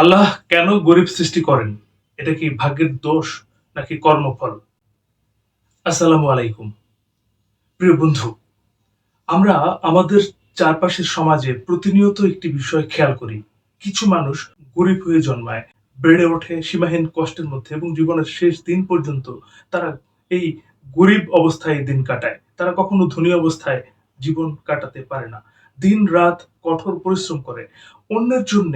আল্লাহ কেন গরিব সৃষ্টি করেন? এটা কি ভাগ্যের দোষ নাকি কর্মফল? আসসালামু আলাইকুম। প্রিয় বন্ধু, আমরা আমাদের চারপাশের সমাজে প্রতিনিয়ত একটি বিষয় খেয়াল করি। কিছু মানুষ গরিব হয়ে জন্মায়, বেড়ে ওঠে সীমাহীন কষ্টের মধ্যে এবং জীবনের শেষ দিন পর্যন্ত তারা এই গরিব অবস্থায় দিন কাটায়। তারা কখনো ধনী অবস্থায় জীবন কাটাতে পারে না। দিন রাত কঠোর পরিশ্রম করে। অন্যের জন্য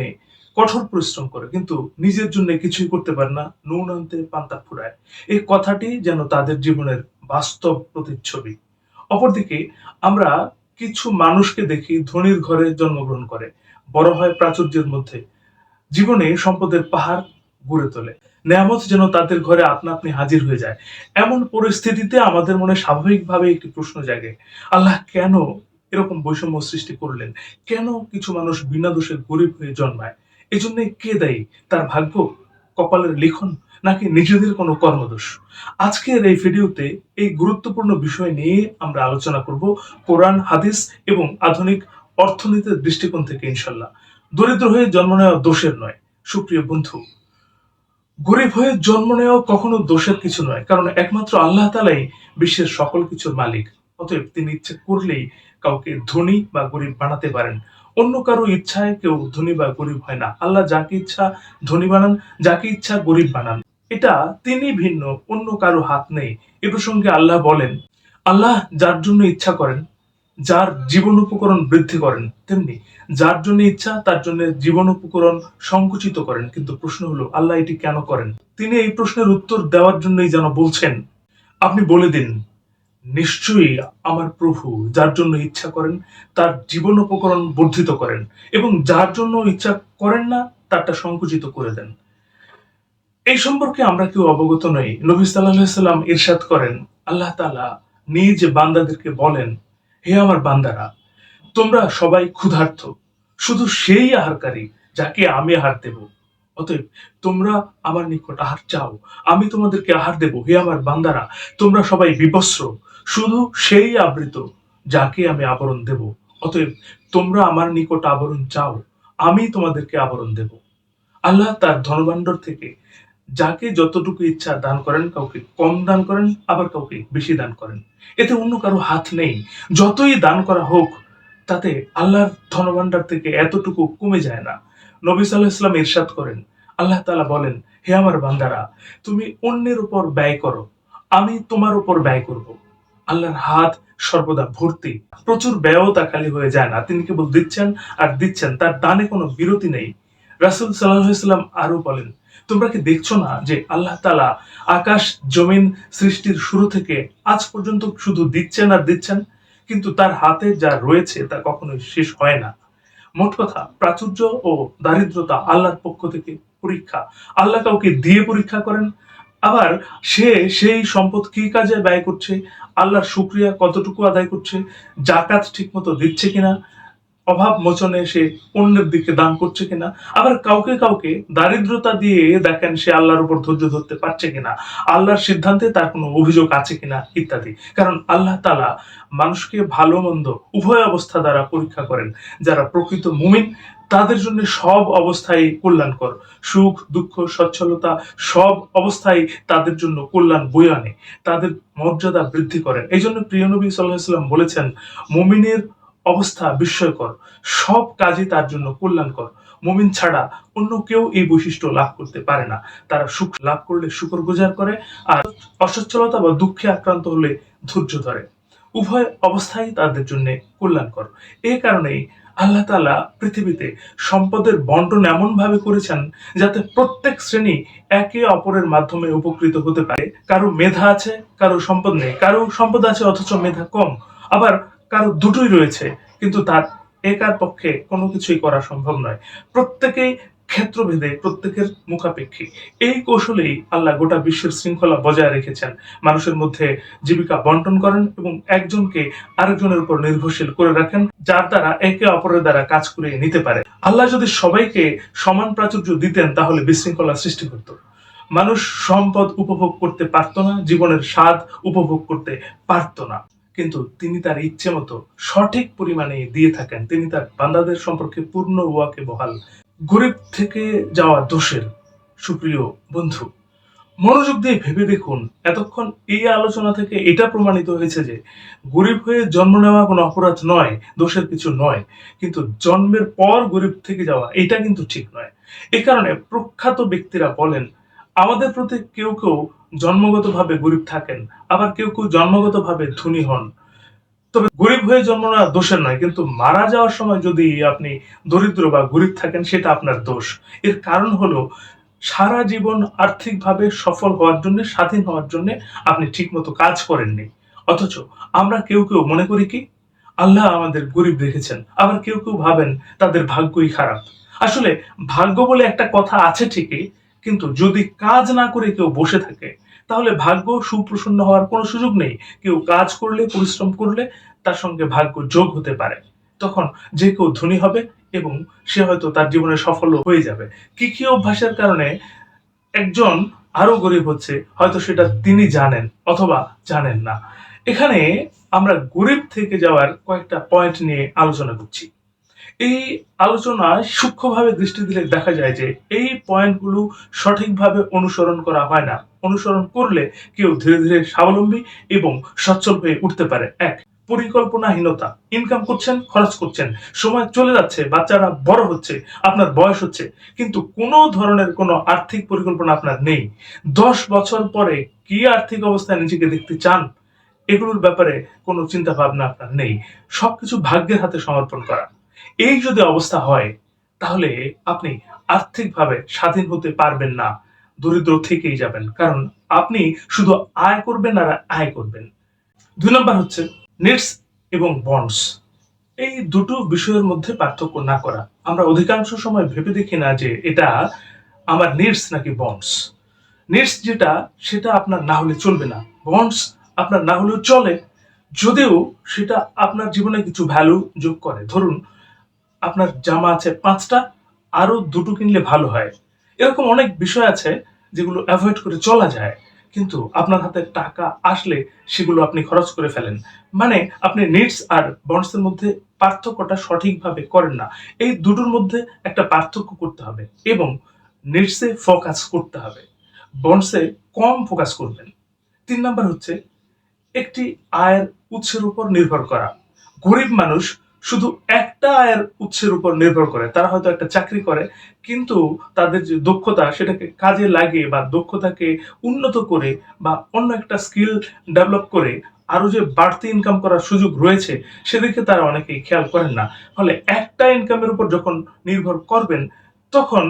কঠোর পরিশ্রম করে, কিন্তু নিজের জন্য কিছুই করতে পারে না, নুন পান্তা ফুরায়। এই কথাটি যেন তাদের জীবনের বাস্তব প্রতিচ্ছবি। অপরদিকে, আমরা কিছু মানুষকে দেখি ধনীর ঘরে জন্মগ্রহণ করে, বড় হয় প্রাচুর্যের মধ্যে। জীবনে সম্পদের পাহাড় গড়ে তোলে। নেয়ামত যেন তাদের ঘরে আপনা আপনি হাজির হয়ে যায়। এমন পরিস্থিতিতে আমাদের মনে স্বাভাবিকভাবে একটি প্রশ্ন জাগে, আল্লাহ কেন এরকম বৈষম্য সৃষ্টি করলেন? কেন কিছু মানুষ বিনা দোষে গরিব হয়ে জন্মায়? এজন্য কে দায়ী? তার ভাগ্য, কপালের লিখন, নাকি নিজেদের কোনো কর্মদোষ? আজকের এই ভিডিওতে এই গুরুত্বপূর্ণ বিষয় নিয়ে আমরা আলোচনা করব কোরআন, হাদিস এবং আধুনিক অর্থনীতির দৃষ্টিকোণ থেকে, ইনশাল্লাহ। দরিদ্র হয়ে জন্ম নেওয়া দোষের নয়। সুপ্রিয় বন্ধু, গরিব হয়ে জন্ম নেওয়া কখনো দোষের কিছু নয়, কারণ একমাত্র আল্লাহ তালাই বিশ্বের সকল কিছুর মালিক। অতএব তিনি ইচ্ছে করলেই কাউকে ধনী বা গরিব বানাতে পারেন। অন্য কারও ইচ্ছায় কেউ ধনী বা গরিব হয় না। আল্লাহ যাকে ইচ্ছা ধনী বানান, যাকে ইচ্ছা গরিব বানান। এটা তিনি ভিন্ন, অন্য কারও হাত নেই। এ প্রসঙ্গে আল্লাহ বলেন, আল্লাহ যার জন্য ইচ্ছা করেন, যার জীবন উপকরণ বৃদ্ধি করেন, তেমনি যার জন্য ইচ্ছা, তার জন্য জীবন উপকরণ সংকুচিত করেন। কিন্তু প্রশ্ন হলো, আল্লাহ এটি কেন করেন? তিনি এই প্রশ্নের উত্তর দেওয়ার জন্যই যেন বলছেন। আপনি বলে দিন। নিশ্চয়ই আমার প্রভু যার জন্য ইচ্ছা করেন, তার জীবন উপকরণ বর্ধিত করেন এবং যার জন্য ইচ্ছা করেন না, তারটা সংকুচিত করে দেন। এই সম্পর্কে আমরা কেউ অবগত নই। নবী সাল্লাম ইরশাদ করেন, আল্লাহ তালা নিজ বান্দাদেরকে বলেন, হে আমার বান্দারা, তোমরা সবাই ক্ষুধার্থ শুধু সেই আহারকারী যাকে আমি আহার দেব। অতএব তোমরা আমার নিকট আহার চাও, আমি তোমাদেরকে আহার দেব। হে আমার বান্দারা, তোমরা সবাই বিবস্ত্র শুধু সেই আবৃত যাকে আমি আবরণ দেব। অতএব তোমরা আমার নিকট আবরণ চাও, আমি তোমাদেরকে আবরণ দেব। আল্লাহ তার ধনভাণ্ডার থেকে যাকে যতটুকু ইচ্ছা দান করেন, কাউকে কম দান করেন, আবার কাউকে বেশি দান করেন। এতে অন্য কারও হাত নেই। যতই দান করা হোক, তাতে আল্লাহর ধনভাণ্ডার থেকে এতটুকু কমে যায় না। নবী সাল্লাহ ইসলাম ইরশাদ করেন, আল্লাহ তালা বলেন, হে আমার বান্দারা, তুমি অন্যের উপর ব্যয় করো, আমি তোমার উপর ব্যয় করব। আল্লাহর হাত সর্বদা ভর্তি। প্রচুর ব্যয়ও তা খালি হয়ে যায় না। তিনি কেবল দিচ্ছেন আর দিচ্ছেন, তার দানে কোনো বিরতি নেই। রাসুল সাল্লাহাম আরও বলেন, তোমরা কি দেখছ না যে আল্লাহ তালা আকাশ, জমিন সৃষ্টির শুরু থেকে আজ পর্যন্ত শুধু দিচ্ছেন আর দিচ্ছেন? কিন্তু তার হাতে যা রয়েছে তা কখনোই শেষ হয় না। মোট কথা, প্রাচুর্য ও দারিদ্রতা আল্লাহর পক্ষ থেকে পরীক্ষা। আল্লাহ কাউকে দিয়ে পরীক্ষা করেন। আবার সে সেই সম্পদ কি কাজে ব্যয় করছে? আল্লাহর শুক্রিয়া কতটুকু আদায় করছে জাকাত ঠিকমতো দিচ্ছে কিনা অভাব মোচনে সে অন্যের দিকে দান করছে কিনা? আবার কাউকে কাউকে দারিদ্রতা দিয়ে দেখেন সে আল্লাহর উপর ধৈর্য ধরতে পারছে কিনা? আল্লাহর সিদ্ধান্তে তার কোনো অভিযোগ আছে কিনা? ইত্যাদি। কারণ আল্লাহ তালা মানুষকে ভালো, মন্দ উভয় অবস্থা দ্বারা পরীক্ষা করেন। যারা প্রকৃত মুমিন, তাদের জন্য সব অবস্থায় কল্যাণকর। সুখ, দুঃখ, সচ্ছলতা সব অবস্থায় তাদের জন্য কল্যাণ বই আনে। তাদের মর্যাদা বৃদ্ধি করেন। এই জন্য প্রিয় নবী সাল্লাহ বলেছেন, মুমিনের অবস্থা বিস্ময়কর। সব কাজই তার জন্য কল্যাণকর। মুমিন ছাড়া অন্য কেউ এই বৈশিষ্ট্য লাভ করতে পারে না। তারা সুখ লাভ করলে শুকর গুজার করে আর অসচ্ছলতা বা দুঃখে আক্রান্ত হলে ধৈর্য ধরে। উভয় অবস্থাই তাদের জন্য কল্যাণকর। এই কারণেই আল্লাহ তালা পৃথিবীতে সম্পদের বন্টন এমন ভাবে করেছেন যাতে প্রত্যেক শ্রেণি একে অপরের মাধ্যমে উপকৃত হতে পারে। কারও মেধা আছে, কারও সম্পদ নেই। কারও সম্পদ আছে, অথচ মেধা কম। আবার কারও দুটোই রয়েছে, কিন্তু তার একার পক্ষে কোনো কিছুই করা সম্ভব নয়। প্রত্যেকেই ক্ষেত্রভেদে, প্রত্যেকের মুখাপেক্ষী। এই কৌশলেই আল্লাহ গোটা বিশ্বের শৃঙ্খলা বজায় রেখেছেন। মানুষের মধ্যে জীবিকা বন্টন করেন এবং একজনকে আরেকজনের উপর নির্ভরশীল করে রাখেন, যার দ্বারা একে অপরের দ্বারা কাজ করে নিতে পারে। আল্লাহ যদি সবাইকে সমান প্রাচুর্য দিতেন, তাহলে বিশৃঙ্খলা সৃষ্টি করত। মানুষ সম্পদ উপভোগ করতে পারত না, জীবনের স্বাদ উপভোগ করতে পারত না। কিন্তু তিনি তার ইচ্ছে মতো সঠিক পরিমাণে দিয়ে থাকেন। তিনি তার বান্দাদের সম্পর্কে পূর্ণ ওয়াকে বহাল। গরিব থেকে যাওয়া দোষের সুপ্রিয় বন্ধু, মনোযোগ দিয়ে ভেবে দেখুন, এতক্ষণ এই আলোচনা থেকে এটা প্রমাণিত হয়েছে যে গরিব হয়ে জন্ম নেওয়া কোনো অপরাধ নয়, দোষের কিছু নয়, কিন্তু জন্মের পর গরিব থেকে যাওয়া এটা কিন্তু ঠিক নয়। এই কারণে প্রখ্যাত ব্যক্তিরা বলেন আমাদের প্রতি কেউ কেউ জন্মগতভাবে গরিব থাকেন, আবার কেউ কেউ জন্মগতভাবে ধনী হন। তবে গরিব হয়ে জন্ম নেওয়া দোষের নয়, কিন্তু মারা যাওয়ার সময় যদি আপনি দরিদ্র বা গরিব থাকেন, সেটা আপনার দোষ। এর কারণ হলো সারা জীবন আর্থিকভাবে সফল হওয়ার জন্য, স্বাধীন হওয়ার জন্য আপনি ঠিকমতো কাজ করেননি। অথচ আমরা কেউ কেউ মনে করি কি? আল্লাহ আমাদের গরিব রেখেছেন, আবার কেউ কেউ ভাবেন তাদের ভাগ্যই খারাপ। আসলে ভাগ্য বলে একটা কথা আছে ঠিকই কিন্তু যদি কাজ না করে কেউ বসে থাকে, তাহলে ভাগ্য সুপ্রসন্ন হওয়ার কোনো সুযোগ নেই। কেউ কাজ করলে, পরিশ্রম করলে তার সঙ্গে ভাগ্য যোগ হতে পারে। তখন যে কেউ ধনী হবে এবং সে হয়তো তার জীবনে সফল হয়ে যাবে। কি কি অভ্যাসের কারণে একজন আরও গরিব হচ্ছে, হয়তো সেটা তিনি জানেন অথবা জানেন না। এখানে আমরা গরিব থেকে যাওয়ার কয়েকটা পয়েন্ট নিয়ে আলোচনা করছি। এই আলোচনায় সূক্ষ্মভাবে দৃষ্টি দিলে দেখা যায় যে এই পয়েন্টগুলো সঠিকভাবে অনুসরণ করা হয় না। অনুসরণ করলে কেউ ধীরে ধীরে স্বাবলম্বী এবং সচ্ছল হয়ে উঠতে পারে। এক, পরিকল্পনাহীনতা। ইনকাম করছেন, খরচ করছেন। সময় চলে যাচ্ছে, বাচ্চারা বড় হচ্ছে, আপনার বয়স হচ্ছে। কিন্তু কোনো ধরনের কোনো আর্থিক পরিকল্পনা আপনার নেই। দশ বছর পরে কি আর্থিক অবস্থায় নিজেকে দেখতে চান? এগুলোর ব্যাপারে কোনো চিন্তা ভাবনা আপনার নেই। সবকিছু ভাগ্যের হাতে সমর্পণ করা। এই যদি অবস্থা হয়, তাহলে আপনি আর্থিকভাবে স্বাধীন হতে পারবেন না, দরিদ্র থেকেই যাবেন। কারণ আপনি শুধু আয় করবেন আর আয় করবেন। দুই নম্বর হচ্ছে নেটস এবং বন্ডস। এই দুটো বিষয়ের মধ্যে পার্থক্য না করা। আমরা অধিকাংশ সময় ভেবে দেখি না যে এটা আমার নিডস নাকি বন্ডস। নিডস যেটা, সেটা আপনার না হলে চলবে না। বন্ডস আপনার না হলেও চলে। যদিও সেটা আপনার জীবনে কিছু ভ্যালু যোগ করে। ধরুন আপনার জামা আছে পাঁচটা আরও দুটো কিনলে ভালো হয়। এরকম অনেক বিষয় আছে যেগুলো অ্যাভয়েড করে চলা যায়, কিন্তু আপনার হাতে টাকা আসলে সেগুলো আপনি খরচ করে ফেলেন। মানে আপনি নিডস আর বন্ডসের মধ্যে পার্থক্যটা সঠিকভাবে করেন না। এই দুটোর মধ্যে একটা পার্থক্য করতে হবে এবং নিডসে ফোকাস করতে হবে। বন্ডসে কম ফোকাস করবেন। তিন নাম্বার হচ্ছে একটি আয়ের উৎসের উপর নির্ভর করা। গরিব মানুষ শুধু একটা আয়ের উৎসের উপর নির্ভর করে। তারা হয়তো একটা চাকরি করে, কিন্তু তাদের যে দক্ষতা সেটাকে কাজে লাগে বা দক্ষতাকে উন্নত করে বা অন্য একটা স্কিল ডেভেলপ করে আরও যে বাড়তি ইনকাম করার সুযোগ রয়েছে, সেদিকে তারা অনেকেই খেয়াল করেন না। ফলে একটা ইনকামের উপর যখন নির্ভর করবেন, তখন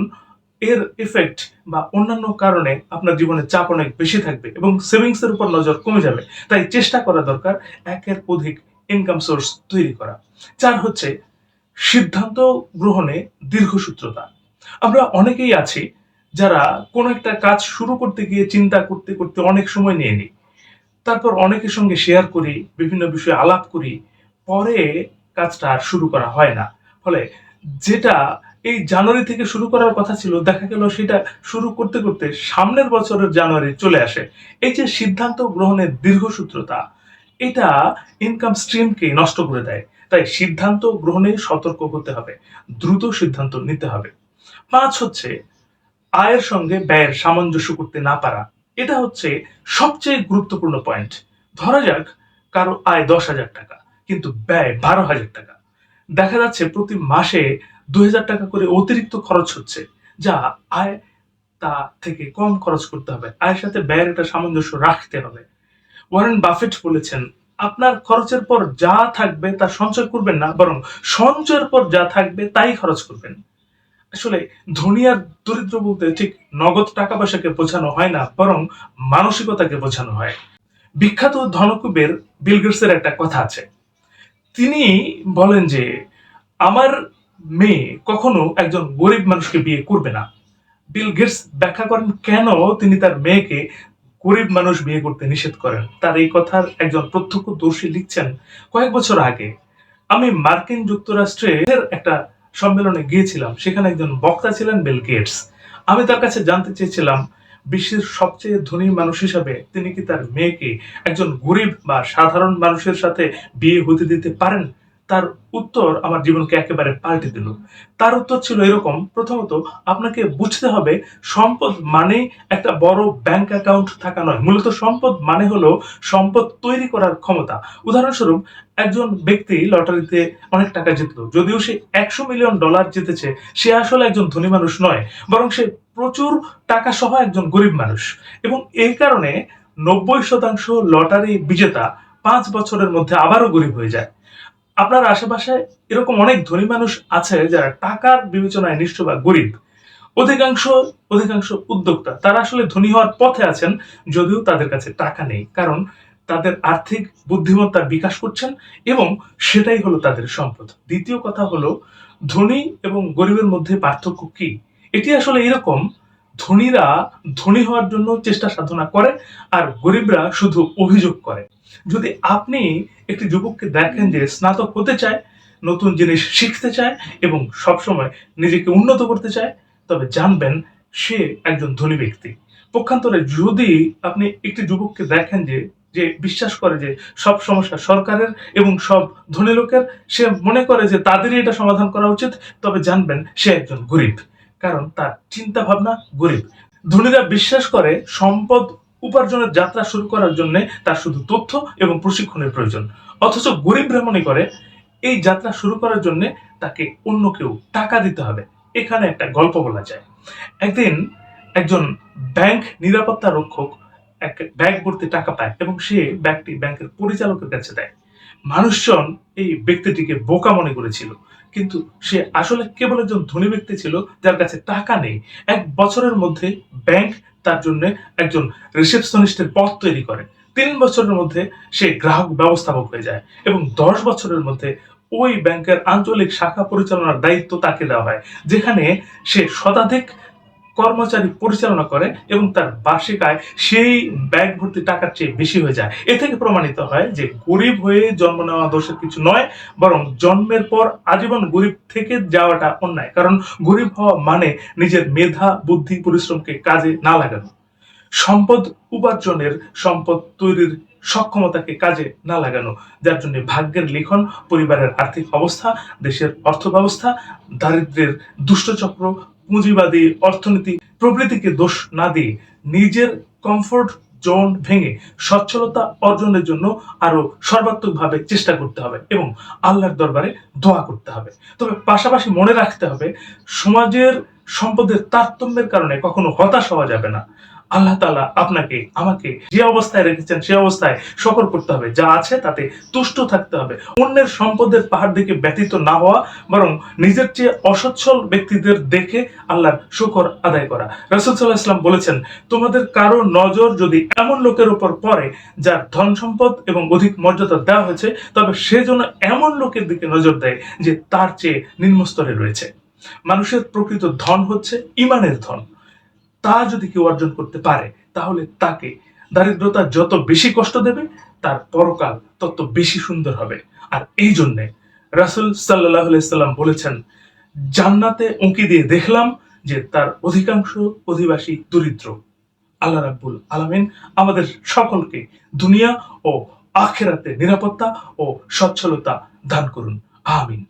এর এফেক্ট বা অন্যান্য কারণে আপনার জীবনে চাপ অনেক বেশি থাকবে এবং সেভিংস এর উপর নজর কমে যাবে। তাই চেষ্টা করা দরকার একের অধিক ইনকাম সোর্স তৈরি করা। চার হচ্ছে সিদ্ধান্ত গ্রহণে দীর্ঘসূত্রতা। আমরা অনেকেই আছি যারা কোনো একটা কাজ শুরু করতে গিয়ে চিন্তা করতে করতে অনেক সময় নিয়ে নিই। তারপর অনেকের সঙ্গে শেয়ার করি, বিভিন্ন বিষয়ে আলাপ করি, পরে কাজটা আর শুরু করা হয় না। ফলে যেটা এই জানুয়ারি থেকে শুরু করার কথা ছিল, দেখা গেল সেটা শুরু করতে করতে সামনের বছরের জানুয়ারি চলে আসে। এই যে সিদ্ধান্ত গ্রহণের দীর্ঘসূত্রতা, এটা ইনকাম স্ট্রিমকে নষ্ট করে দেয়। তাই সিদ্ধান্ত গ্রহণে সতর্ক হতে হবে, দ্রুত সিদ্ধান্ত নিতে হবে। পাঁচ হচ্ছে, আয়ের সঙ্গে ব্যয়ের সামঞ্জস্য করতে না পারা। এটা হচ্ছে সবচেয়ে গুরুত্বপূর্ণ পয়েন্ট ধরা যাক, কারও আয় দশ হাজার টাকা, কিন্তু ব্যয় বারো হাজার টাকা। দেখা যাচ্ছে প্রতি মাসে দুই হাজার টাকা করে অতিরিক্ত খরচ হচ্ছে, যা আয় তা থেকে কম খরচ করতে হবে। আয়ের সাথে ব্যয়ের একটা সামঞ্জস্য রাখতে হবে। ওয়ারেন বাফেট বলেছেন আপনার খরচের পর যা থাকবে তা সঞ্চয় করবেন না, বরং সঞ্চয়ের পর যা থাকবে তাই খরচ করবেন। আসলে ধনী আর দরিদ্র বলতে ঠিক নগদ টাকা পয়সাকে বোঝানো হয় না, বরং মানসিকতাকে বোঝানো হয়। বিখ্যাত ধনকুবের বিল গেটসের একটা কথা আছে। তিনি বলেন যে, আমার মেয়ে কখনো একজন গরিব মানুষকে বিয়ে করবে না। বিল গেটস ব্যাখ্যা করেন কেন তিনি তার মেয়েকে গরিব মানুষ বিয়ে করতে নিষেধ করেন। তার এই কথার একজন প্রত্যক্ষ প্রত্যক্ষদর্শী লিখছেন কয়েক বছর আগে। আমি মার্কিন যুক্তরাষ্ট্রের একটা সম্মেলনে গিয়েছিলাম, সেখানে একজন বক্তা ছিলেন বিল গেটস। আমি তার কাছে জানতে চেয়েছিলাম, বিশ্বের সবচেয়ে ধনী মানুষ হিসাবে তিনি কি তার মেয়েকে একজন গরিব বা সাধারণ মানুষের সাথে বিয়ে হতে দিতে পারেন? তার উত্তর আমার জীবনকে একেবারে পাল্টে দিল। তার উত্তর ছিল এরকম, প্রথমত আপনাকে বুঝতে হবে সম্পদ মানে একটা বড় ব্যাংক অ্যাকাউন্ট থাকা নয়। মূলত সম্পদ মানে হলো সম্পদ তৈরি করার ক্ষমতা। উদাহরণস্বরূপ, একজন ব্যক্তি লটারিতে অনেক টাকা জিতল, যদিও সে একশো মিলিয়ন ডলার জিতেছে, সে আসলে একজন ধনী মানুষ নয়, বরং সে প্রচুর টাকা সহ একজন গরিব মানুষ। এবং এই কারণে নব্বই শতাংশ লটারি বিজেতা পাঁচ বছরের মধ্যে আবারও গরিব হয়ে যায়। আপনার আশেপাশে এরকম অনেক ধনী মানুষ আছে যারা টাকার বিবেচনায় নিষ্ঠ বা গরিব। অধিকাংশ অধিকাংশ উদ্যোক্তা তারা আসলে ধনী হওয়ার পথে আছেন যদিও তাদের কাছে টাকা নেই, কারণ তাদের আর্থিক বুদ্ধিমত্তার বিকাশ করছেন এবং সেটাই হলো তাদের সম্পদ। দ্বিতীয় কথা হলো, ধনী এবং গরিবের মধ্যে পার্থক্য কি? এটি আসলে এরকম ধনীরা ধনী হওয়ার জন্য চেষ্টা সাধনা করে, আর গরিবরা শুধু অভিযোগ করে। যদি আপনি একটি যুবককে দেখেন যে স্নাতক হতে চায়, নতুন জিনিস শিখতে চায়, এবং সবসময় নিজেকে উন্নত করতে চায়, তবে জানবেন সে একজন ধনী ব্যক্তি। পক্ষান্তরে যদি আপনি একটি যুবককে দেখেন যে যে বিশ্বাস করে যে সব সমস্যা সরকারের এবং সব ধনী লোকের, সে মনে করে যে তাদেরই এটা সমাধান করা উচিত, তবে জানবেন সে একজন গরিব। কারণ তার চিন্তা ভাবনা গরিব। ধনীরা বিশ্বাস করে সম্পদ উপার্জনের যাত্রা শুরু করার জন্য তার শুধু তথ্য এবং প্রশিক্ষণের প্রয়োজন। অথচ গরিবরা মনে করে, এই যাত্রা শুরু করার জন্য তাকে অন্য কেউ টাকা দিতে হবে। এখানে একটা গল্প বলা যায়। একদিন একজন ব্যাংক নিরাপত্তা রক্ষক এক ব্যাগ ভর্তি টাকা পায় এবং সে ব্যাগটি ব্যাংকের পরিচালকের কাছে দেয়। মানুষজন এই ব্যক্তিটিকে বোকা মনে করেছিল। কিন্তু সে আসলে কেবল একজন ধনী ব্যক্তি ছিল, যার কাছে টাকা নেই। এক বছরের মধ্যে ব্যাংক তার জন্য একজন রিসেপশনিস্টের পথ তৈরি করে। তিন বছরের মধ্যে সে গ্রাহক ব্যবস্থাপক হয়ে যায় এবং দশ বছরের মধ্যে ওই ব্যাংকের আঞ্চলিক শাখা পরিচালনার দায়িত্ব তাকে দেওয়া হয়, যেখানে সে শতাধিক কর্মচারী পরিচালনা করে এবং তার বার্ষিক আয় সেই ব্যাগ ভর্তি টাকার চেয়ে বেশি হয়ে যায়। এ থেকে প্রমাণিত হয় যে গরিব হয়ে জন্ম নেওয়া দোষের কিছু নয়, বরং জন্মের পর আজীবন গরিব থেকে যাওয়াটা অন্যায়, কারণ গরিব হওয়া মানে নিজের মেধা, বুদ্ধি, পরিশ্রমকে কাজে না লাগানো। সম্পদ উপার্জনের সম্পদ তৈরির সক্ষমতাকে কাজে না লাগানো, যার জন্য ভাগ্যের লিখন, পরিবারের আর্থিক অবস্থা, দেশের অর্থ ব্যবস্থা দারিদ্রের দুষ্টচক্র পুঁজিবাদী, অর্থনীতি প্রভৃতিকে দোষ না দিয়ে নিজের কমফোর্ট জোন ভেঙে সচ্ছলতা অর্জনের জন্য আরও সর্বাত্মকভাবে চেষ্টা করতে হবে এবং আল্লাহর দরবারে দোয়া করতে হবে। তবে পাশাপাশি মনে রাখতে হবে, সমাজের সম্পদের তারতম্যের কারণে কখনো হতাশ হওয়া যাবে না। আল্লাহ তালা আপনাকে, আমাকে যে অবস্থায় রেখেছেন সে অবস্থায় সকর করতে হবে। যা আছে তাতে তুষ্ট থাকতে হবে। অন্যের সম্পদের পাহাড় দিকে ব্যতীত না হওয়া, বরং নিজের চেয়ে অসচ্ছল ব্যক্তিদের দেখে আল্লাহর শুকর আদায় করা। রাসুল সাল্লাহ ইসলাম বলেছেন, তোমাদের কারও নজর যদি এমন লোকের উপর পড়ে, যার ধন সম্পদ এবং অধিক মর্যাদা দেওয়া হয়েছে, তবে সে যেন এমন লোকের দিকে নজর দেয় যে তার চেয়ে নিম্নস্তরে রয়েছে। মানুষের প্রকৃত ধন হচ্ছে ইমানের ধন। তা যদি কেউ অর্জন করতে পারে, তাহলে তাকে দারিদ্রতা যত বেশি কষ্ট দেবে, তার পরকাল তত বেশি সুন্দর হবে। আর এই জন্যে রাসুল সাল্লাহ সাল্লাম বলেছেন, জান্নাতে উঁকি দিয়ে দেখলাম যে তার অধিকাংশ অধিবাসী দরিদ্র। আল্লাহ রাব্বুল আলামিন আমাদের সকলকে দুনিয়া ও আখেরাতে নিরাপত্তা ও সচ্ছলতা দান করুন। আমিন।